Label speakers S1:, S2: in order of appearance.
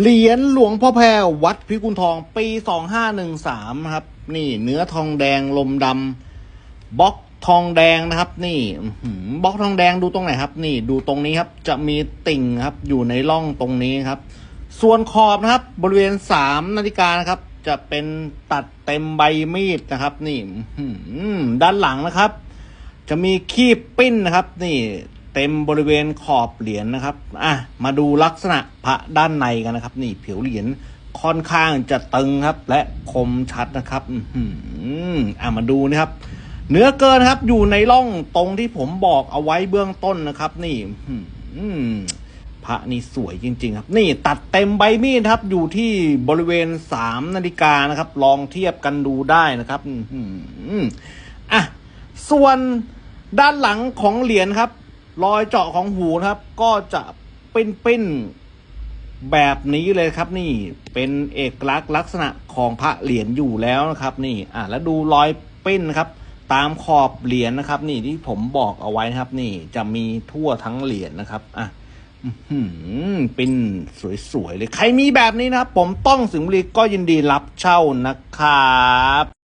S1: เหรียญหลวงพ่อแพรวัดพิกุลทองปี2513ครับ นี่เนื้อทองแดงลมดำบล็อกทองแดงนะครับ นี่บล็อกทองแดงดูตรงไหนครับ นี่ดูตรงนี้ครับ จะมีติ่งครับ อยู่ในร่องตรงนี้ครับ ส่วนขอบนะครับ บริเวณสามนาฬิกานะครับ จะเป็นตัดเต็มใบมีดนะครับ นี่ด้านหลังนะครับ จะมีคีบปิ้นนะครับ นี่ เต็มบริเวณขอบเหรียญนะครับ อะ มาดูลักษณะพระด้านในกันนะครับ นี่ผิวเหรียญค่อนข้างจะตึงครับ และคมชัดนะครับอือหืออะมาดูนะครับ เนื้อเกินครับ อยู่ในร่องตรงที่ผมบอกเอาไว้เบื้องต้นนะครับ นี่อื้อหือพระนี่สวยจริง ๆ ครับ นี่ตัดเต็มใบมีดครับ อยู่ที่บริเวณสามนาฬิกานะครับ ลองเทียบกันดูได้นะครับ อือหืออะส่วนด้านหลังของเหรียญครับ รอยเจาะของหูนะครับ ก็จะเป็นเป็นแบบนี้เลยครับนี่เป็นเอกลักษณ์ลักษณะของพระเหรียญอยู่แล้วนะครับนี่อะแล้วดูรอยเปิ้นนะครับ ตามขอบเหรียญนะครับ นี่ที่ผมบอกเอาไว้นะครับ นี่จะมีทั่วทั้งเหรียญนะครับอะเป็นสวยๆเลย ใครมีแบบนี้นะครับ ผมต้องสิงบุรีก็ยินดีรับเช่านะครับ